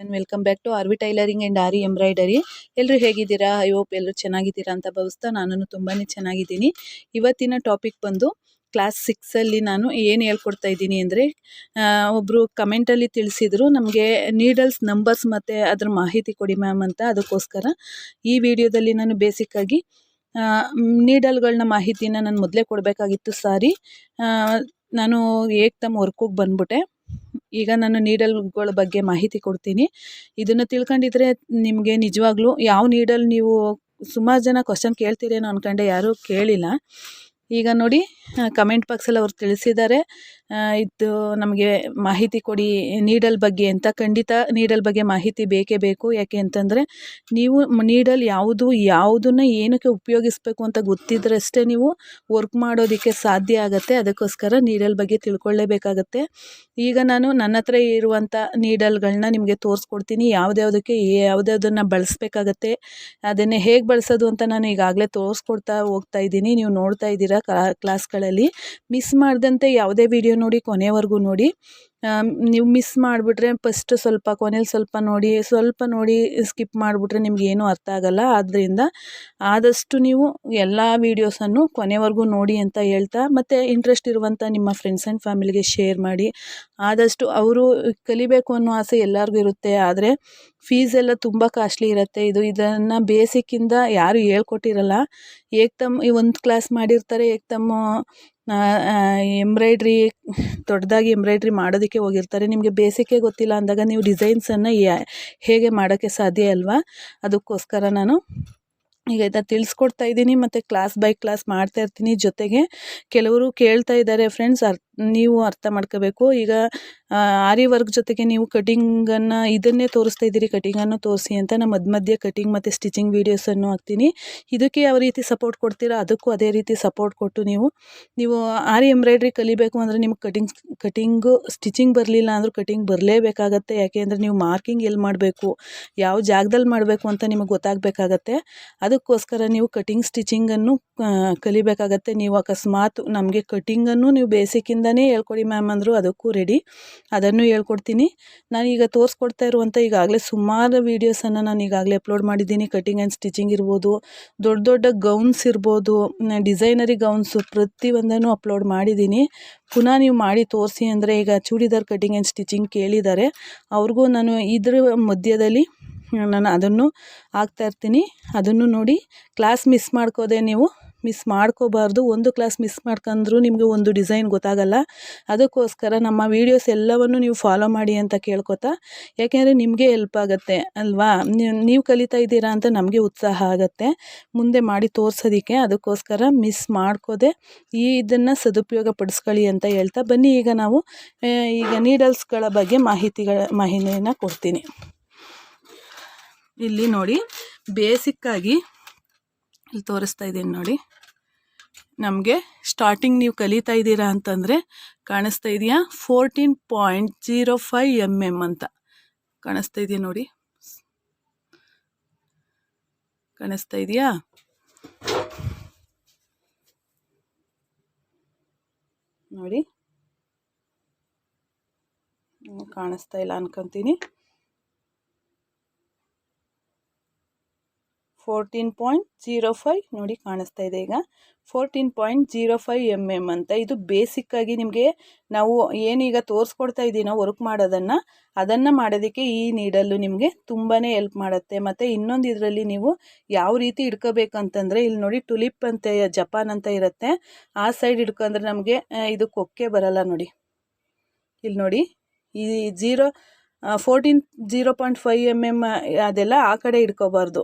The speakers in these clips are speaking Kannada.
And welcome back to R V tailoring and aari embroidery ಎಲ್ಲರೂ ಹೇಗಿದ್ದೀರಾ? ಐ ಹೋಪ್ ಎಲ್ಲರೂ ಚೆನ್ನಾಗಿದ್ದೀರಾ ಅಂತ ಭಾವಿಸ್ತಾ ನಾನು ತುಂಬಾ ಚೆನ್ನಾಗಿದ್ದೀನಿ. ಇವತ್ತಿನ ಟಾಪಿಕ್ ಬಂದು ಕ್ಲಾಸ್ ಸಿಕ್ಸಲ್ಲಿ ನಾನು ಏನು ಹೇಳ್ಕೊಡ್ತಾ ಇದ್ದೀನಿ ಅಂದರೆ ಒಬ್ಬರು ಕಮೆಂಟಲ್ಲಿ ತಿಳಿಸಿದ್ರು, ನಮಗೆ ನೀಡಲ್ಸ್ ನಂಬರ್ಸ್ ಮತ್ತು ಅದ್ರ ಮಾಹಿತಿ ಕೊಡಿ ಮ್ಯಾಮ್ ಅಂತ ಅದಕ್ಕೋಸ್ಕರ ಈ ವಿಡಿಯೋದಲ್ಲಿ ನಾನು ಬೇಸಿಕ್ಕಾಗಿ ನೀಡಲ್ಗಳನ್ನ ಮಾಹಿತಿನ ನಾನು ಮೊದಲೇ ಕೊಡಬೇಕಾಗಿತ್ತು ಸಾರಿ. ನಾನು ಏಕ್ದಮ್ ವರ್ಕಿಗೆ ಬಂದ್ಬಿಟ್ಟೆ. ಈಗ ನಾನು ನೀಡಲ್ಗಳ ಬಗ್ಗೆ ಮಾಹಿತಿ ಕೊಡ್ತೀನಿ. ಇದನ್ನು ತಿಳ್ಕೊಂಡಿದ್ರೆ ನಿಮಗೆ ನಿಜವಾಗ್ಲೂ ಯಾವ ನೀಡಲ್ ನೀವು ಸುಮಾರು ಜನ ಕ್ವಶನ್ ಕೇಳ್ತೀರೇನೋ ಅಂದ್ಕೊಂಡೆ ಯಾರೂ ಕೇಳಿಲ್ಲ. ಈಗ ನೋಡಿ ಕಮೆಂಟ್ ಬಾಕ್ಸಲ್ಲಿ ಅವ್ರು ತಿಳಿಸಿದ್ದಾರೆ. ಇದು ನಮಗೆ ಮಾಹಿತಿ ಕೊಡಿ, ನೀಡಲ್ ಬಗ್ಗೆ ಅಂತ ಖಂಡಿತ ನೀಡಲ್ ಬಗ್ಗೆ ಮಾಹಿತಿ ಬೇಕೇ ಬೇಕು. ಯಾಕೆ ಅಂತಂದರೆ ನೀವು ನೀಡಲ್ ಯಾವುದು, ಯಾವುದನ್ನು ಏನಕ್ಕೆ ಉಪಯೋಗಿಸ್ಬೇಕು ಅಂತ ಗೊತ್ತಿದ್ರಷ್ಟೇ ನೀವು ವರ್ಕ್ ಮಾಡೋದಕ್ಕೆ ಸಾಧ್ಯ ಆಗುತ್ತೆ. ಅದಕ್ಕೋಸ್ಕರ ನೀಡಲ್ ಬಗ್ಗೆ ತಿಳ್ಕೊಳ್ಳೇಬೇಕಾಗತ್ತೆ. ಈಗ ನಾನು ನನ್ನ ಹತ್ರ ಇರುವಂಥ ನೀಡಲ್ಗಳನ್ನ ನಿಮಗೆ ತೋರಿಸ್ಕೊಡ್ತೀನಿ. ಯಾವುದ್ಯಾವುದಕ್ಕೆ ಯಾವುದ್ಯಾವುದನ್ನು ಬಳಸಬೇಕಾಗತ್ತೆ, ಅದನ್ನೇ ಹೇಗೆ ಬಳಸೋದು ಅಂತ ನಾನು ಈಗಾಗಲೇ ತೋರಿಸ್ಕೊಡ್ತಾ ಹೋಗ್ತಾ ಇದ್ದೀನಿ. ನೀವು ನೋಡ್ತಾ ಇದ್ದೀರಾ ಕ್ಲಾಸ್ಗಳಲ್ಲಿ. ಮಿಸ್ ಮಾಡಿದಂತೆ ಯಾವುದೇ ವಿಡಿಯೋ ನೋಡಿ, ಕೊನೆವರೆಗೂ ನೋಡಿ. ನೀವು ಮಿಸ್ ಮಾಡಿಬಿಟ್ರೆ ಫಸ್ಟ್ ಸ್ವಲ್ಪ ಕೊನೆಯಲ್ಲಿ ಸ್ವಲ್ಪ ನೋಡಿ ಸ್ವಲ್ಪ ನೋಡಿ ಸ್ಕಿಪ್ ಮಾಡಿಬಿಟ್ರೆ ನಿಮಗೇನು ಅರ್ಥ ಆಗೋಲ್ಲ. ಆದ್ದರಿಂದ ಆದಷ್ಟು ನೀವು ಎಲ್ಲ ವೀಡಿಯೋಸನ್ನು ಕೊನೆವರೆಗೂ ನೋಡಿ ಅಂತ ಹೇಳ್ತಾ, ಮತ್ತು ಇಂಟ್ರೆಸ್ಟ್ ಇರುವಂಥ ನಿಮ್ಮ ಫ್ರೆಂಡ್ಸ್ ಆ್ಯಂಡ್ ಫ್ಯಾಮಿಲಿಗೆ ಶೇರ್ ಮಾಡಿ. ಆದಷ್ಟು ಅವರು ಕಲಿಬೇಕು ಅನ್ನೋ ಆಸೆ ಎಲ್ಲರಿಗೂ ಇರುತ್ತೆ, ಆದರೆ ಫೀಸ್ ಎಲ್ಲ ತುಂಬ ಕಾಸ್ಟ್ಲಿ ಇರುತ್ತೆ. ಇದು ಇದನ್ನು ಬೇಸಿಕ್ಕಿಂದ ಯಾರು ಹೇಳ್ಕೊಟ್ಟಿರಲ್ಲ. ಏಕ್ ಈ ಒಂದು ಕ್ಲಾಸ್ ಮಾಡಿರ್ತಾರೆ, ಏಕ್ದಮ್ ಎಂಬ್ರಾಯ್ಡ್ರಿ, ದೊಡ್ಡದಾಗಿ ಎಂಬ್ರಾಯ್ಡ್ರಿ ಮಾಡೋದಕ್ಕೆ ಹೋಗಿರ್ತಾರೆ. ನಿಮಗೆ ಬೇಸಿಕ್ಕೇ ಗೊತ್ತಿಲ್ಲ ಅಂದಾಗ ನೀವು ಡಿಸೈನ್ಸನ್ನು ಹೇಗೆ ಮಾಡೋಕ್ಕೆ ಸಾಧ್ಯ ಅಲ್ವಾ? ಅದಕ್ಕೋಸ್ಕರ ನಾನು ಈಗ ಇದನ್ನು ತಿಳಿಸ್ಕೊಡ್ತಾ ಇದ್ದೀನಿ ಮತ್ತು ಕ್ಲಾಸ್ ಬೈ ಕ್ಲಾಸ್ ಮಾಡ್ತಾ ಇರ್ತೀನಿ ಜೊತೆಗೆ. ಕೆಲವರು ಕೇಳ್ತಾ ಇದ್ದಾರೆ, ಫ್ರೆಂಡ್ಸ್, ಅರ್, ನೀವು ಅರ್ಥ ಮಾಡ್ಕೋಬೇಕು. ಈಗ ಆರಿ ವರ್ಕ್ ಜೊತೆಗೆ ನೀವು ಕಟಿಂಗನ್ನು ಇದನ್ನೇ ತೋರಿಸ್ತಾ ಇದ್ದೀರಿ ಕಟಿಂಗನ್ನು ತೋರಿಸಿ ಅಂತ ನಮ್ಮ ಮಧ್ಯ ಮಧ್ಯೆ ಕಟಿಂಗ್ ಮತ್ತು ಸ್ಟಿಚಿಂಗ್ ವೀಡಿಯೋಸನ್ನು ಹಾಕ್ತೀನಿ. ಇದಕ್ಕೆ ಯಾವ ರೀತಿ ಸಪೋರ್ಟ್ ಕೊಡ್ತೀರಾ ಅದಕ್ಕೂ ಅದೇ ರೀತಿ ಸಪೋರ್ಟ್ ಕೊಟ್ಟು ನೀವು ನೀವು ಆರಿ ಎಂಬ್ರಾಯ್ಡ್ರಿ ಕಲಿಬೇಕು ಅಂದರೆ ನಿಮ್ಗೆ ಕಟಿಂಗ್ ಕಟಿಂಗು ಸ್ಟಿಚಿಂಗ್ ಬರಲಿಲ್ಲ ಅಂದರೂ ಕಟಿಂಗ್ ಬರಲೇಬೇಕಾಗತ್ತೆ. ಯಾಕೆ ಅಂದರೆ ನೀವು ಮಾರ್ಕಿಂಗ್ ಎಲ್ಲಿ ಮಾಡಬೇಕು, ಯಾವ ಜಾಗದಲ್ಲಿ ಮಾಡಬೇಕು ಅಂತ ನಿಮಗೆ ಗೊತ್ತಾಗಬೇಕಾಗತ್ತೆ. ಅದಕ್ಕೋಸ್ಕರ ನೀವು ಕಟಿಂಗ್ ಸ್ಟಿಚಿಂಗನ್ನು ಕಲಿಬೇಕಾಗತ್ತೆ. ನೀವು ಅಕಸ್ಮಾತ್ ನಮಗೆ ಕಟಿಂಗನ್ನು ನೀವು ಬೇಸಿಕ್ಕಿಂದನೇ ಹೇಳ್ಕೊಡಿ ಮ್ಯಾಮ್ ಅಂದರು ಅದಕ್ಕೂ ರೆಡಿ ಅದನ್ನು ಹೇಳ್ಕೊಡ್ತೀನಿ. ನಾನೀಗ ತೋರಿಸ್ಕೊಡ್ತಾ ಇರುವಂಥ ಈಗಾಗಲೇ ಸುಮಾರು ವೀಡಿಯೋಸನ್ನು ನಾನು ಈಗಾಗಲೇ ಅಪ್ಲೋಡ್ ಮಾಡಿದ್ದೀನಿ. ಕಟಿಂಗ್ ಆ್ಯಂಡ್ ಸ್ಟಿಚಿಂಗ್ ಇರ್ಬೋದು, ದೊಡ್ಡ ದೊಡ್ಡ ಗೌನ್ಸ್ ಇರ್ಬೋದು, ಡಿಸೈನರಿ ಗೌನ್ಸು ಪ್ರತಿಯೊಂದನ್ನು ಅಪ್ಲೋಡ್ ಮಾಡಿದ್ದೀನಿ. ಪುನಃ ನೀವು ಮಾಡಿ ತೋರಿಸಿ ಅಂದರೆ ಈಗ ಚೂಡಿದಾರ್ ಕಟಿಂಗ್ ಆ್ಯಂಡ್ ಸ್ಟಿಚಿಂಗ್ ಕೇಳಿದ್ದಾರೆ. ಅವ್ರಿಗೂ ನಾನು ಇದ್ರ ಮಧ್ಯದಲ್ಲಿ ನಾನು ಅದನ್ನು ಹಾಕ್ತಾಯಿರ್ತೀನಿ ಅದನ್ನು ನೋಡಿ, ಕ್ಲಾಸ್ ಮಿಸ್ ಮಾಡ್ಕೋದೆ ನೀವು ಮಿಸ್ ಮಾಡ್ಕೋಬಾರ್ದು. ಒಂದು ಕ್ಲಾಸ್ ಮಿಸ್ ಮಾಡ್ಕೊಂಡ್ರೂ ನಿಮಗೆ ಒಂದು ಡಿಸೈನ್ ಗೊತ್ತಾಗಲ್ಲ. ಅದಕ್ಕೋಸ್ಕರ ನಮ್ಮ ವೀಡಿಯೋಸ್ ಎಲ್ಲವನ್ನು ನೀವು ಫಾಲೋ ಮಾಡಿ ಅಂತ ಕೇಳ್ಕೊತಾ, ಯಾಕೆಂದರೆ ನಿಮಗೆ ಹೆಲ್ಪ್ ಆಗುತ್ತೆ, ಅಲ್ವಾ? ನೀವು ಕಲಿತಾ ಇದ್ದೀರಾ ಅಂತ ನಮಗೆ ಉತ್ಸಾಹ ಆಗುತ್ತೆ. ಮುಂದೆ ಮಾಡಿ ತೋರಿಸೋದಕ್ಕೆ ಅದಕ್ಕೋಸ್ಕರ ಮಿಸ್ ಮಾಡ್ಕೋದೆ, ಈ ಇದನ್ನು ಸದುಪಯೋಗ ಪಡಿಸ್ಕೊಳ್ಳಿ ಅಂತ ಹೇಳ್ತಾ, ಬನ್ನಿ ಈಗ ನಾವು ಈಗ ನೀಡಲ್ಸ್ಗಳ ಬಗ್ಗೆ ಮಾಹಿತಿಗಳ, ಮಾಹಿತಿಯನ್ನು ಕೊಡ್ತೀನಿ. ಇಲ್ಲಿ ನೋಡಿ ಬೇಸಿಕ್ಕಾಗಿ ಇಲ್ಲಿ ತೋರಿಸ್ತಾ ಇದ್ದೀನಿ ನೋಡಿ. ನಮಗೆ ಸ್ಟಾರ್ಟಿಂಗ್ ನೀವು ಕಲಿತಾ ಇದ್ದೀರಾ ಅಂತಂದರೆ ಕಾಣಿಸ್ತಾ ಇದೆಯಾ? Fourteen point zero five M M ಅಂತ. ಕಾಣಿಸ್ತಾ ಇದೆಯಾ ನೋಡಿ? ಕಾಣಿಸ್ತಾ ಇದೆಯಾ? ನೋಡಿ. ಕಾಣಿಸ್ತಾ ಇಲ್ಲ ಅನ್ಕೊಂತೀನಿ. ಫೋರ್ಟೀನ್ ಪಾಯಿಂಟ್ ಜೀರೋ ಫೈವ್ ನೋಡಿ ಕಾಣಿಸ್ತಾ ಇದೆ ಈಗ. Fourteen point zero five M M ಅಂತ. ಇದು ಬೇಸಿಕ್ಕಾಗಿ ನಿಮಗೆ ನಾವು ಏನೀಗ ತೋರಿಸ್ಕೊಡ್ತಾ ಇದ್ದೀನೋ ವರ್ಕ್ ಮಾಡೋದನ್ನು, ಅದನ್ನು ಮಾಡೋದಕ್ಕೆ ಈ ನೀಡಲ್ಲು ನಿಮಗೆ ತುಂಬಾ ಎಲ್ಪ್ ಮಾಡುತ್ತೆ. ಮತ್ತು ಇನ್ನೊಂದು ಇದರಲ್ಲಿ ನೀವು ಯಾವ ರೀತಿ ಹಿಡ್ಕೋಬೇಕಂತಂದರೆ ಇಲ್ಲಿ ನೋಡಿ ಟುಲಿಪ್ ಅಂತ, ಜಪಾನ್ ಅಂತ ಇರುತ್ತೆ. ಆ ಸೈಡ್ ಹಿಡ್ಕೊಂಡ್ರೆ ನಮಗೆ ಇದು ಕೊಕ್ಕೆ ಬರಲ್ಲ ನೋಡಿ. ಇಲ್ಲಿ ನೋಡಿ, ಈ zero fourteen, zero point five M M ಅದೆಲ್ಲ ಆ ಕಡೆ ಇಟ್ಕೋಬಾರ್ದು.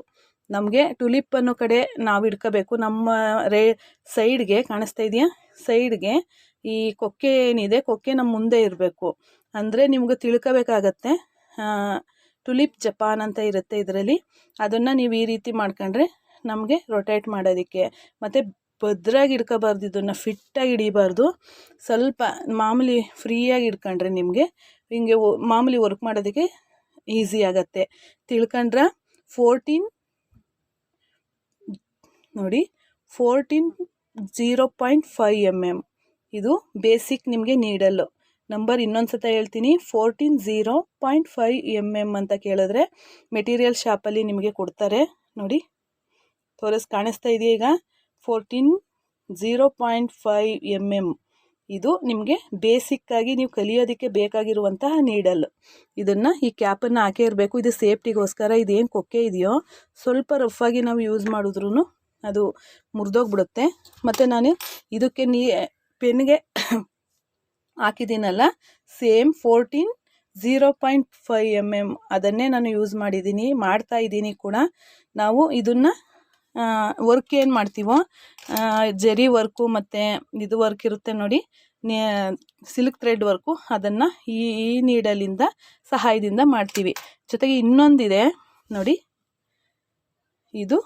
ನಮಗೆ ಟುಲಿಪ್ ಅನ್ನೋ ಕಡೆ ನಾವು ಇಡ್ಕೋಬೇಕು ನಮ್ಮ ರೇ, ಸೈಡ್ಗೆ ಕಾಣಿಸ್ತಾ ಇದೆಯಾ? ಸೈಡ್ಗೆ ಈ ಕೊಕ್ಕೆ ಏನಿದೆ, ಕೊಕ್ಕೆ ನಮ್ಮ ಮುಂದೆ ಇರಬೇಕು. ಅಂದರೆ ನಿಮ್ಗೆ ತಿಳ್ಕೋಬೇಕಾಗತ್ತೆ ಟುಲಿಪ್ ಜಪಾನ್ ಅಂತ ಇರುತ್ತೆ ಇದರಲ್ಲಿ. ಅದನ್ನು ನೀವು ಈ ರೀತಿ ಮಾಡ್ಕೊಂಡ್ರೆ ನಮಗೆ ರೊಟೇಟ್ ಮಾಡೋದಕ್ಕೆ. ಮತ್ತು ಭದ್ರಾಗಿ ಹಿಡ್ಕೋಬಾರ್ದು, ಇದನ್ನು ಫಿಟ್ಟಾಗಿ ಹಿಡಿಬಾರ್ದು. ಸ್ವಲ್ಪ ಮಾಮೂಲಿ ಫ್ರೀಯಾಗಿ ಇಡ್ಕೊಂಡ್ರೆ ನಿಮಗೆ ಹಿಂಗೆ ಮಾಮೂಲಿ ವರ್ಕ್ ಮಾಡೋದಕ್ಕೆ ಈಸಿ ಆಗುತ್ತೆ. ತಿಳ್ಕೊಂಡ್ರೆ? ಫೋರ್ಟೀನ್ ನೋಡಿ, fourteen zero point five M M ಇದು ಬೇಸಿಕ್ ನಿಮಗೆ ನೀಡಲ್ಲು ನಂಬರ್ ಇನ್ನೊಂದು ಸತ ಹೇಳ್ತೀನಿ, fourteen zero point five M M ಅಂತ ಕೇಳಿದ್ರೆ ಮೆಟೀರಿಯಲ್ ಶಾಪಲ್ಲಿ ನಿಮಗೆ ಕೊಡ್ತಾರೆ. ನೋಡಿ, ತೋರಿಸ್ ಕಾಣಿಸ್ತಾ ಇದೆಯಾ ಈಗ? Fourteen zero point five M M ಇದು ನಿಮಗೆ ಬೇಸಿಕ್ಕಾಗಿ ನೀವು ಕಲಿಯೋದಕ್ಕೆ ಬೇಕಾಗಿರುವಂತಹ ನೀಡಲ್. ಇದನ್ನು ಈ ಕ್ಯಾಪನ್ನು ಹಾಕೇ ಇರಬೇಕು. ಇದು ಸೇಫ್ಟಿಗೋಸ್ಕರ ಇದೇನು ಕೊಕ್ಕೆ ಇದೆಯೋ, ಸ್ವಲ್ಪ ರಫ್ ಆಗಿ ನಾವು ಯೂಸ್ ಮಾಡಿದ್ರೂ ಅದು ಮುರಿದೋಗ್ಬಿಡುತ್ತೆ. ಮತ್ತು ನಾನು ಇದಕ್ಕೆ ನೀ, ಪೆನ್ಗೆ ಹಾಕಿದ್ದೀನಲ್ಲ, same fourteen zero point five M M ಅದನ್ನೇ ನಾನು ಯೂಸ್ ಮಾಡಿದ್ದೀನಿ, ಮಾಡ್ತಾ ಇದ್ದೀನಿ ಕೂಡ. ನಾವು ಇದನ್ನು ವರ್ಕ್ ಏನು ಮಾಡ್ತೀವೋ ಜರಿ ವರ್ಕು ಮತ್ತು ಇದು ವರ್ಕ್ ಇರುತ್ತೆ ನೋಡಿ ಸಿಲ್ಕ್ ಥ್ರೆಡ್ ವರ್ಕು, ಅದನ್ನು ಈ ಈ ನೀಡಲಿಂದ, ಸಹಾಯದಿಂದ ಮಾಡ್ತೀವಿ. ಜೊತೆಗೆ ಇನ್ನೊಂದಿದೆ ನೋಡಿ, ಇದು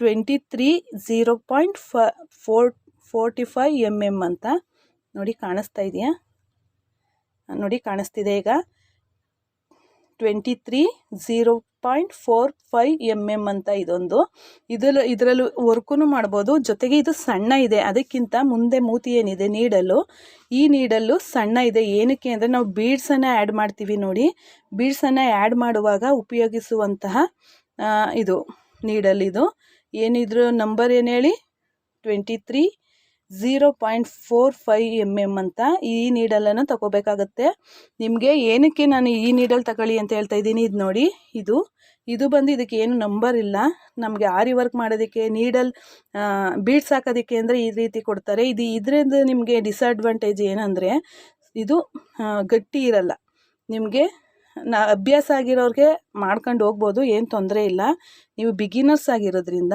ಟ್ವೆಂಟಿ ತ್ರೀ ಝೀರೋ ಪಾಯಿಂಟ್ ಫ four forty five M M ಅಂತ ನೋಡಿ ಕಾಣಿಸ್ತಾ ಇದೆಯಾ? ನೋಡಿ ಕಾಣಿಸ್ತಿದೆ ಈಗ. Twenty three zero point four five M M ಅಂತ ಇದೊಂದು. ಇದರಲ್ಲಿ ಇದರಲ್ಲೂ ವರ್ಕೂ ಮಾಡ್ಬೋದು. ಜೊತೆಗೆ ಇದು ಸಣ್ಣ ಇದೆ. ಅದಕ್ಕಿಂತ ಮುಂದೆ ಮೂತಿ ಏನಿದೆ? ನೀಡಲು. ಈ ನೀಡಲ್ಲು ಸಣ್ಣ ಇದೆ. ಏನಕ್ಕೆ ಅಂದರೆ ನಾವು ಬೀಡ್ಸನ್ನು ಆ್ಯಡ್ ಮಾಡ್ತೀವಿ ನೋಡಿ. ಬೀಡ್ಸನ್ನು ಆ್ಯಡ್ ಮಾಡುವಾಗ ಉಪಯೋಗಿಸುವಂತಹ ಇದು ನೀಡಲ್ ಇದು. ಏನಿದ್ರು ನಂಬರ್ ಏನು ಹೇಳಿ? Twenty three zero point four five M M ಅಂತ ಈ ನೀಡಲನ್ನು ತಗೋಬೇಕಾಗತ್ತೆ. ನಿಮಗೆ ಏನಕ್ಕೆ ನಾನು ಈ ನೀಡಲ್ ತಗೊಳ್ಳಿ ಅಂತ ಹೇಳ್ತಾ ಇದ್ದೀನಿ ಇದು ನೋಡಿ, ಇದು. ಇದು ಬಂದು ಇದಕ್ಕೆ ಏನು ನಂಬರ್ ಇಲ್ಲ. ನಮಗೆ ಆರಿ ವರ್ಕ್ ಮಾಡೋದಕ್ಕೆ ನೀಡಲ್ ಬೀಡ್ಸ್ ಹಾಕೋದಕ್ಕೆ ಅಂದರೆ ಈ ರೀತಿ ಕೊಡ್ತಾರೆ. ಇದು ಇದರಿಂದ ನಿಮಗೆ ಡಿಸ್ಅಡ್ವಾಂಟೇಜ್ ಏನಂದರೆ, ಇದು ಗಟ್ಟಿ ಇರಲ್ಲ. ನಿಮಗೆ ನಾ ಅಭ್ಯಾಸ ಆಗಿರೋರಿಗೆ ಮಾಡ್ಕೊಂಡು ಹೋಗ್ಬೋದು, ಏನು ತೊಂದರೆ ಇಲ್ಲ. ನೀವು ಬಿಗಿನರ್ಸ್ ಆಗಿರೋದ್ರಿಂದ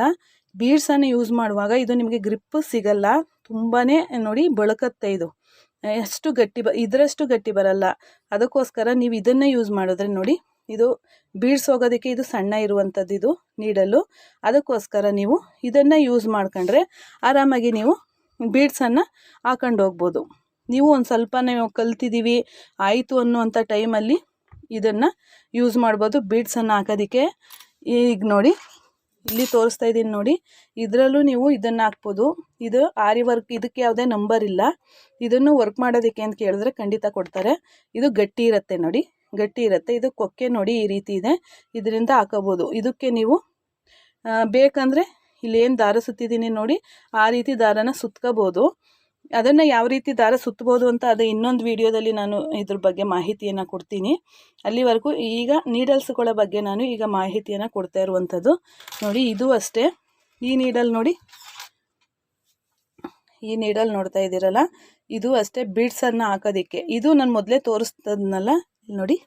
ಬೀಡ್ಸನ್ನು ಯೂಸ್ ಮಾಡುವಾಗ ಇದು ನಿಮಗೆ ಗ್ರಿಪ್ ಸಿಗಲ್ಲ. ತುಂಬಾ ನೋಡಿ ಬಳಕತ್ತೆ ಇದು. ಎಷ್ಟು ಗಟ್ಟಿ ಬ, ಇದರಷ್ಟು ಗಟ್ಟಿ ಬರಲ್ಲ. ಅದಕ್ಕೋಸ್ಕರ ನೀವು ಇದನ್ನೇ ಯೂಸ್ ಮಾಡಿದ್ರೆ ನೋಡಿ ಇದು ಬೀಡ್ಸ್ ಹೋಗೋದಕ್ಕೆ ಇದು ಸಣ್ಣ ಇರುವಂಥದ್ದು ಇದು ನೀಡಲು. ಅದಕ್ಕೋಸ್ಕರ ನೀವು ಇದನ್ನು ಯೂಸ್ ಮಾಡ್ಕೊಂಡ್ರೆ ಆರಾಮಾಗಿ ನೀವು ಬೀಡ್ಸನ್ನು ಹಾಕೊಂಡು ಹೋಗ್ಬೋದು. ನೀವು ಒಂದು ಸ್ವಲ್ಪ ನಾವು ಕಲ್ತಿದ್ದೀವಿ, ಆಯಿತು ಅನ್ನುವಂಥ ಟೈಮಲ್ಲಿ ಇದನ್ನು ಯೂಸ್ ಮಾಡ್ಬೋದು. ಬೀಡ್ಸನ್ನು ಹಾಕೋದಕ್ಕೆ ಈಗ ನೋಡಿ, ಇಲ್ಲಿ ತೋರಿಸ್ತಾ ಇದ್ದೀನಿ ನೋಡಿ. ಇದರಲ್ಲೂ ನೀವು ಇದನ್ನು ಹಾಕ್ಬೋದು. ಇದು ಆರಿ ವರ್ಕ್ ಇದಕ್ಕೆ ಯಾವುದೇ ನಂಬರ್ ಇಲ್ಲ. ಇದನ್ನು ವರ್ಕ್ ಮಾಡೋದಕ್ಕೆ ಅಂತ ಕೇಳಿದ್ರೆ ಖಂಡಿತ ಕೊಡ್ತಾರೆ. ಇದು ಗಟ್ಟಿ ಇರುತ್ತೆ ನೋಡಿ. ಗಟ್ಟಿ ಇರುತ್ತೆ. ಇದು ಕೊಕ್ಕೆ ನೋಡಿ ಈ ರೀತಿ ಇದೆ. ಇದರಿಂದ ಹಾಕೋಬೋದು. ಇದಕ್ಕೆ ನೀವು ಬೇಕಂದರೆ ಇಲ್ಲೇನು ದಾರ ಸುತ್ತಿದ್ದೀನಿ ನೋಡಿ. ಆ ರೀತಿ ದಾರನ ಸುತ್ಕೋಬೋದು. ಅದನ್ನು ಯಾವ ರೀತಿ ದಾರ ಸುತ್ತಬೋದು ಅಂತ ಅದು ಇನ್ನೊಂದು ವಿಡಿಯೋದಲ್ಲಿ ನಾನು ಇದ್ರ ಬಗ್ಗೆ ಮಾಹಿತಿಯನ್ನು ಕೊಡ್ತೀನಿ. ಅಲ್ಲಿವರೆಗೂ ಈಗ ನೀಡಲ್ಸ್ಗಳ ಬಗ್ಗೆ ನಾನು ಈಗ ಮಾಹಿತಿಯನ್ನು ಕೊಡ್ತಾ ಇರುವಂಥದ್ದು. ನೋಡಿ, ಇದು ಅಷ್ಟೇ. ಈ ನೀಡಲ್ ನೋಡಿ. ಈ ನೀಡಲ್ ನೋಡ್ತಾ ಇದ್ದೀರಲ್ಲ? ಇದು ಅಷ್ಟೇ ಬೀಡ್ಸನ್ನು ಹಾಕೋದಕ್ಕೆ. ಇದು ನಾನು ಮೊದಲೇ ತೋರಿಸ್ತದ್ನಲ್ಲ ನೋಡಿ.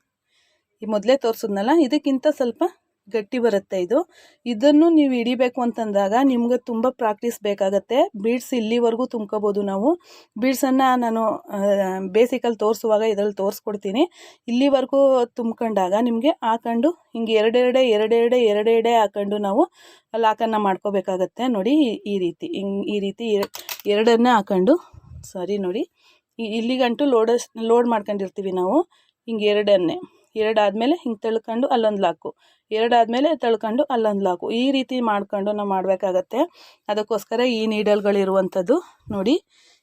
ಈ ಮೊದಲೇ ತೋರಿಸಿದ್ನಲ್ಲ? ಇದಕ್ಕಿಂತ ಸ್ವಲ್ಪ ಗಟ್ಟಿ ಬರುತ್ತೆ ಇದು. ಇದನ್ನು ನೀವು ಹಿಡಿಬೇಕು ಅಂತಂದಾಗ ನಿಮ್ಗೆ ತುಂಬ ಪ್ರಾಕ್ಟೀಸ್ ಬೇಕಾಗತ್ತೆ. ಬೀಡ್ಸ್ ಇಲ್ಲಿವರೆಗೂ ತುಂಬ್ಕೋಬೋದು ನಾವು. ಬೀಡ್ಸನ್ನು ನಾನು ಬೇಸಿಕಲ್ಲಿ ತೋರಿಸುವಾಗ ಇದರಲ್ಲಿ ತೋರಿಸ್ಕೊಡ್ತೀನಿ. ಇಲ್ಲಿವರೆಗೂ ತುಂಬ್ಕೊಂಡಾಗ ನಿಮಗೆ ಹಾಕೊಂಡು ಹಿಂಗೆ ಎರಡೆರಡೆ ಎರಡೆರಡೆ ಎರಡೆರಡೆ ಹಾಕೊಂಡು ನಾವು ಲಾಕನ್ನು ಮಾಡ್ಕೋಬೇಕಾಗತ್ತೆ. ನೋಡಿ ಈ ರೀತಿ, ಹಿಂಗೆ, ಈ ರೀತಿ ಎರಡನ್ನೇ ಹಾಕೊಂಡು ಸಾರಿ ನೋಡಿ ಇಲ್ಲಿಗಂಟು ಲೋಡಸ್ ಲೋಡ್ ಮಾಡ್ಕೊಂಡಿರ್ತೀವಿ ನಾವು. ಹಿಂಗೆ ಎರಡನ್ನೇ, ಎರಡಾದಮೇಲೆ ಹಿಂಗೆ ತಳ್ಕೊಂಡು ಅಲ್ಲೊಂದು ಲಾಕು ಎರಡಾದಮೇಲೆ ತಳ್ಕೊಂಡು ಅಲ್ಲೊಂದು ಲಾಕು. ಈ ರೀತಿ ಮಾಡ್ಕೊಂಡು ನಾವು ಮಾಡಬೇಕಾಗತ್ತೆ. ಅದಕ್ಕೋಸ್ಕರ ಈ ನೀಡಲ್ಗಳಿರುವಂಥದ್ದು ನೋಡಿ,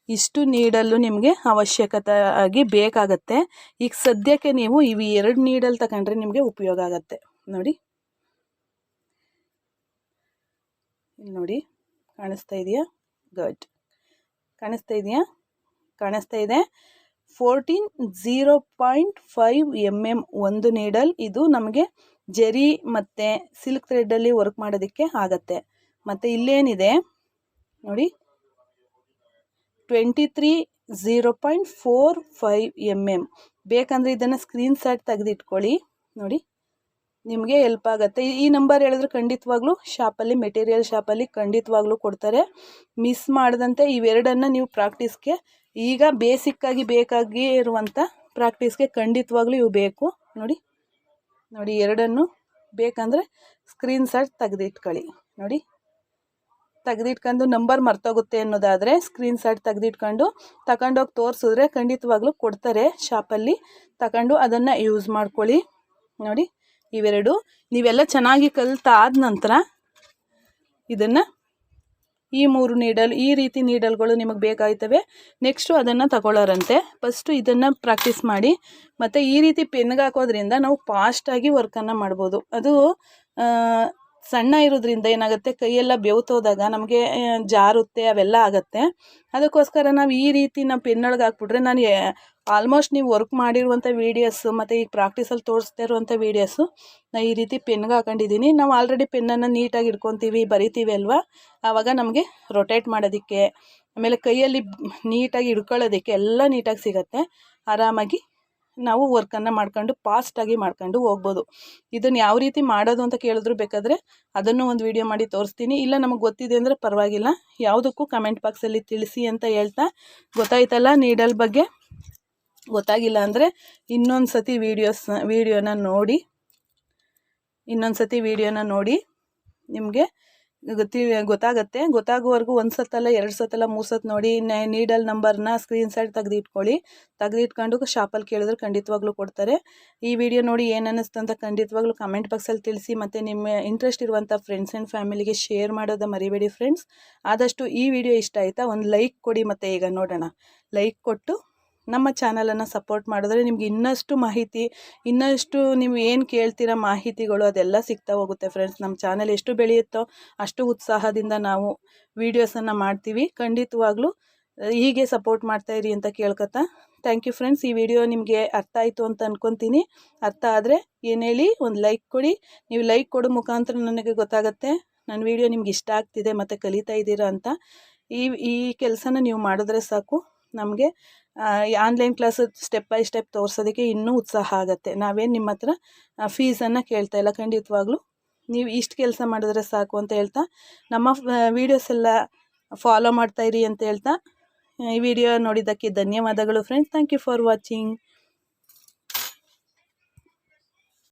ಇಷ್ಟು ನೀಡಲ್ಲು ನಿಮಗೆ ಅವಶ್ಯಕತೆ ಆಗಿ ಬೇಕಾಗತ್ತೆ. ಈಗ ಸದ್ಯಕ್ಕೆ ನೀವು ಇವು ಎರಡು ನೀಡಲ್ ತಗೊಂಡ್ರೆ ನಿಮಗೆ ಉಪಯೋಗ ಆಗತ್ತೆ. ನೋಡಿ. ನೋಡಿ, ಕಾಣಿಸ್ತಾ ಇದೆಯಾ? ಗಡ್ ಕಾಣಿಸ್ತಾ ಇದೆಯಾ? ಕಾಣಿಸ್ತಾ ಇದೆ. Fourteen zero point five M M ಒಂದು ನೀಡಲ್ ಇದು ನಮಗೆ ಜರಿ ಮತ್ತು ಸಿಲ್ಕ್ ಥ್ರೆಡ್ಡಲ್ಲಿ ವರ್ಕ್ ಮಾಡೋದಕ್ಕೆ ಆಗತ್ತೆ. ಮತ್ತು ಇಲ್ಲೇನಿದೆ? ನೋಡಿ. Twenty three zero point four five M M ಬೇಕಂದರೆ ಇದನ್ನು ಸ್ಕ್ರೀನ್ ಶಾಟ್ ತೆಗೆದಿಟ್ಕೊಳ್ಳಿ. ನೋಡಿ. ನಿಮಗೆ ಹೆಲ್ಪ್ ಆಗುತ್ತೆ. ಈ ನಂಬರ್ ಹೇಳಿದ್ರೆ ಖಂಡಿತವಾಗ್ಲೂ ಶಾಪಲ್ಲಿ ಮೆಟೀರಿಯಲ್ ಶಾಪಲ್ಲಿ ಖಂಡಿತವಾಗ್ಲೂ ಕೊಡ್ತಾರೆ. ಮಿಸ್ ಮಾಡದಂತೆ ಇವೆರಡನ್ನು ನೀವು ಪ್ರಾಕ್ಟೀಸ್ಗೆ ಈಗ ಬೇಸಿಕ್ಕಾಗಿ ಬೇಕಾಗಿ ಇರುವಂಥ ಪ್ರಾಕ್ಟೀಸ್ಗೆ ಖಂಡಿತವಾಗ್ಲೂ ಇವು ಬೇಕು. ನೋಡಿ ನೋಡಿ ಎರಡನ್ನು ಬೇಕಂದರೆ ಸ್ಕ್ರೀನ್ ಶಾಟ್ ತೆಗೆದಿಟ್ಕೊಳ್ಳಿ. ನೋಡಿ, ತೆಗೆದಿಟ್ಕೊಂಡು ನಂಬರ್ ಮರ್ತೋಗುತ್ತೆ ಅನ್ನೋದಾದರೆ ಸ್ಕ್ರೀನ್ ಶಾಟ್ ತೆಗೆದಿಟ್ಕೊಂಡು ತಗೊಂಡೋಗಿ ತೋರಿಸಿದ್ರೆ ಖಂಡಿತವಾಗ್ಲೂ ಕೊಡ್ತಾರೆ ಶಾಪಲ್ಲಿ. ತಗೊಂಡು ಅದನ್ನು ಯೂಸ್ ಮಾಡ್ಕೊಳ್ಳಿ. ನೋಡಿ, ಇವೆರಡು ನೀವೆಲ್ಲ ಚೆನ್ನಾಗಿ ಕಲಿತಾದ ನಂತರ ಇದನ್ನು ಈ ಮೂರು ನೀಡಲ್ ಈ ರೀತಿ ನೀಡಲ್ಗಳು ನಿಮಗೆ ಬೇಕಾಯ್ತವೆ. ನೆಕ್ಸ್ಟು ಅದನ್ನು ತಗೊಳ್ಳೋರಂತೆ. ಫಸ್ಟು ಇದನ್ನು ಪ್ರಾಕ್ಟೀಸ್ ಮಾಡಿ. ಮತ್ತು ಈ ರೀತಿ ಪೆನ್ಗೆ ಹಾಕೋದ್ರಿಂದ ನಾವು ಫಾಸ್ಟಾಗಿ ವರ್ಕನ್ನು ಮಾಡ್ಬೋದು. ಅದು ಸಣ್ಣ ಇರೋದ್ರಿಂದ ಏನಾಗುತ್ತೆ, ಕೈಯೆಲ್ಲ ಬೆವ್ತೋದಾಗ ನಮಗೆ ಜಾರುತ್ತೆ, ಅವೆಲ್ಲ ಆಗುತ್ತೆ. ಅದಕ್ಕೋಸ್ಕರ ನಾವು ಈ ರೀತಿ ನಮ್ಮ ಪೆನ್ನೊಳಗೆ ಹಾಕ್ಬಿಟ್ರೆ ನಾನು ಆಲ್ಮೋಸ್ಟ್ ನೀವು ವರ್ಕ್ ಮಾಡಿರುವಂಥ ವೀಡಿಯೋಸು ಮತ್ತು ಈಗ ಪ್ರಾಕ್ಟೀಸಲ್ಲಿ ತೋರಿಸ್ತಾ ಇರುವಂಥ ವೀಡಿಯೋಸು ನಾನು ಈ ರೀತಿ ಪೆನ್ಗೆ ಹಾಕೊಂಡಿದ್ದೀನಿ ನಾವು ಆಲ್ರೆಡಿ ಪೆನ್ನನ್ನು ನೀಟಾಗಿ ಇಟ್ಕೊತೀವಿ, ಬರಿತೀವಿ ಅಲ್ವಾ? ಆವಾಗ ನಮಗೆ ರೊಟೇಟ್ ಮಾಡೋದಕ್ಕೆ, ಆಮೇಲೆ ಕೈಯಲ್ಲಿ ನೀಟಾಗಿ ಹಿಡ್ಕೊಳ್ಳೋದಕ್ಕೆ ಎಲ್ಲ ನೀಟಾಗಿ ಸಿಗುತ್ತೆ. ಆರಾಮಾಗಿ ನಾವು ವರ್ಕನ್ನು ಮಾಡ್ಕೊಂಡು ಫಾಸ್ಟಾಗಿ ಮಾಡ್ಕೊಂಡು ಹೋಗ್ಬೋದು. ಇದನ್ನು ಯಾವ ರೀತಿ ಮಾಡೋದು ಅಂತ ಕೇಳಿದ್ರು ಬೇಕಾದರೆ ಅದನ್ನು ಒಂದು ವಿಡಿಯೋ ಮಾಡಿ ತೋರಿಸ್ತೀನಿ. ಇಲ್ಲ ನಮಗೆ ಗೊತ್ತಿದೆ ಅಂದರೆ ಪರವಾಗಿಲ್ಲ. ಯಾವುದಕ್ಕೂ ಕಮೆಂಟ್ ಬಾಕ್ಸಲ್ಲಿ ತಿಳಿಸಿ ಅಂತ ಹೇಳ್ತಾ ಗೊತ್ತಾಯ್ತಲ್ಲ ನೀಡಲ್ ಬಗ್ಗೆ? ಗೊತ್ತಾಗಿಲ್ಲ ಅಂದರೆ ಇನ್ನೊಂದು ಸತಿ ವೀಡಿಯೋಸ್ ವೀಡಿಯೋನ ನೋಡಿ. ಇನ್ನೊಂದು ಸತಿ ವೀಡಿಯೋನ ನೋಡಿ ನಿಮಗೆ ಗೊತ್ತಿ ಗೊತ್ತಾಗತ್ತೆ. ಗೊತ್ತಾಗೋವರೆಗೂ ಒಂದು ಸತ್ತಲ್ಲ, ಎರಡು ಸತ್ತಲ್ಲ, ಮೂರು ಸತ್ತು ನೋಡಿ ನೀಡಲ್ ನಂಬರ್ನ ಸ್ಕ್ರೀನ್ ಸೈಡ್ ತೆಗೆದು ಇಟ್ಕೊಳ್ಳಿ ತೆಗೆದು ಇಟ್ಕೊಂಡು ಶಾಪಲ್ಲಿ ಕೇಳಿದ್ರೆ ಖಂಡಿತವಾಗ್ಲೂ ಕೊಡ್ತಾರೆ. ಈ ವಿಡಿಯೋ ನೋಡಿ ಏನು ಅನ್ನಿಸ್ತು ಅಂತ ಖಂಡಿತವಾಗ್ಲೂ ಕಮೆಂಟ್ ಬಾಕ್ಸಲ್ಲಿ ತಿಳಿಸಿ, ಮತ್ತು ನಿಮ್ಮ ಇಂಟ್ರೆಸ್ಟ್ ಇರುವಂಥ ಫ್ರೆಂಡ್ಸ್ ಆ್ಯಂಡ್ ಫ್ಯಾಮಿಲಿಗೆ ಶೇರ್ ಮಾಡೋದ ಮರಿಬೇಡಿ ಫ್ರೆಂಡ್ಸ್ ಆದಷ್ಟು ಈ ವಿಡಿಯೋ ಇಷ್ಟ ಆಯಿತಾ, ಒಂದು ಲೈಕ್ ಕೊಡಿ ಮತ್ತು ಈಗ ನೋಡೋಣ. ಲೈಕ್ ಕೊಟ್ಟು ನಮ್ಮ ಚಾನಲನ್ನು ಸಪೋರ್ಟ್ ಮಾಡಿದ್ರೆ ನಿಮ್ಗೆ ಇನ್ನಷ್ಟು ಮಾಹಿತಿ, ಇನ್ನಷ್ಟು ನೀವು ಏನು ಕೇಳ್ತೀರ ಮಾಹಿತಿಗಳು ಅದೆಲ್ಲ ಸಿಗ್ತಾ ಹೋಗುತ್ತೆ ಫ್ರೆಂಡ್ಸ್ ನಮ್ಮ ಚಾನಲ್ ಎಷ್ಟು ಬೆಳೆಯುತ್ತೋ ಅಷ್ಟು ಉತ್ಸಾಹದಿಂದ ನಾವು ವೀಡಿಯೋಸನ್ನು ಮಾಡ್ತೀವಿ. ಖಂಡಿತವಾಗ್ಲೂ ಹೀಗೆ ಸಪೋರ್ಟ್ ಮಾಡ್ತಾ ಇರಿ ಅಂತ ಕೇಳ್ಕೊತಾ ಥ್ಯಾಂಕ್ ಯು ಫ್ರೆಂಡ್ಸ್ ಈ ವಿಡಿಯೋ ನಿಮಗೆ ಅರ್ಥ ಆಯಿತು ಅಂತ ಅನ್ಕೊತೀನಿ. ಅರ್ಥ ಆದರೆ ಏನು ಹೇಳಿ, ಒಂದು ಲೈಕ್ ಕೊಡಿ. ನೀವು ಲೈಕ್ ಕೊಡೋ ಮುಖಾಂತರ ನನಗೆ ಗೊತ್ತಾಗುತ್ತೆ ನನ್ನ ವಿಡಿಯೋ ನಿಮ್ಗೆ ಇಷ್ಟ ಆಗ್ತಿದೆ ಮತ್ತು ಕಲಿತಾ ಇದ್ದೀರಾ ಅಂತ. ಈ ಈ ಕೆಲಸನ ನೀವು ಮಾಡಿದ್ರೆ ಸಾಕು. ನಮಗೆ online class step by step ತೋರಿಸೋದಕ್ಕೆ ಇನ್ನೂ ಉತ್ಸಾಹ ಆಗುತ್ತೆ. ನಾವೇನು ನಿಮ್ಮ ಹತ್ರ ಫೀಸನ್ನು ಕೇಳ್ತಾ ಇಲ್ಲ. ಖಂಡಿತವಾಗ್ಲೂ ನೀವು ಇಷ್ಟು ಕೆಲಸ ಮಾಡಿದ್ರೆ ಸಾಕು ಅಂತ ಹೇಳ್ತಾ, ನಮ್ಮ ವೀಡಿಯೋಸ್ ಎಲ್ಲ ಫಾಲೋ ಮಾಡ್ತಾಯಿರಿ ಅಂತ ಹೇಳ್ತಾ, ಈ ವಿಡಿಯೋ ನೋಡಿದ್ದಕ್ಕೆ ಧನ್ಯವಾದಗಳು friends thank you for watching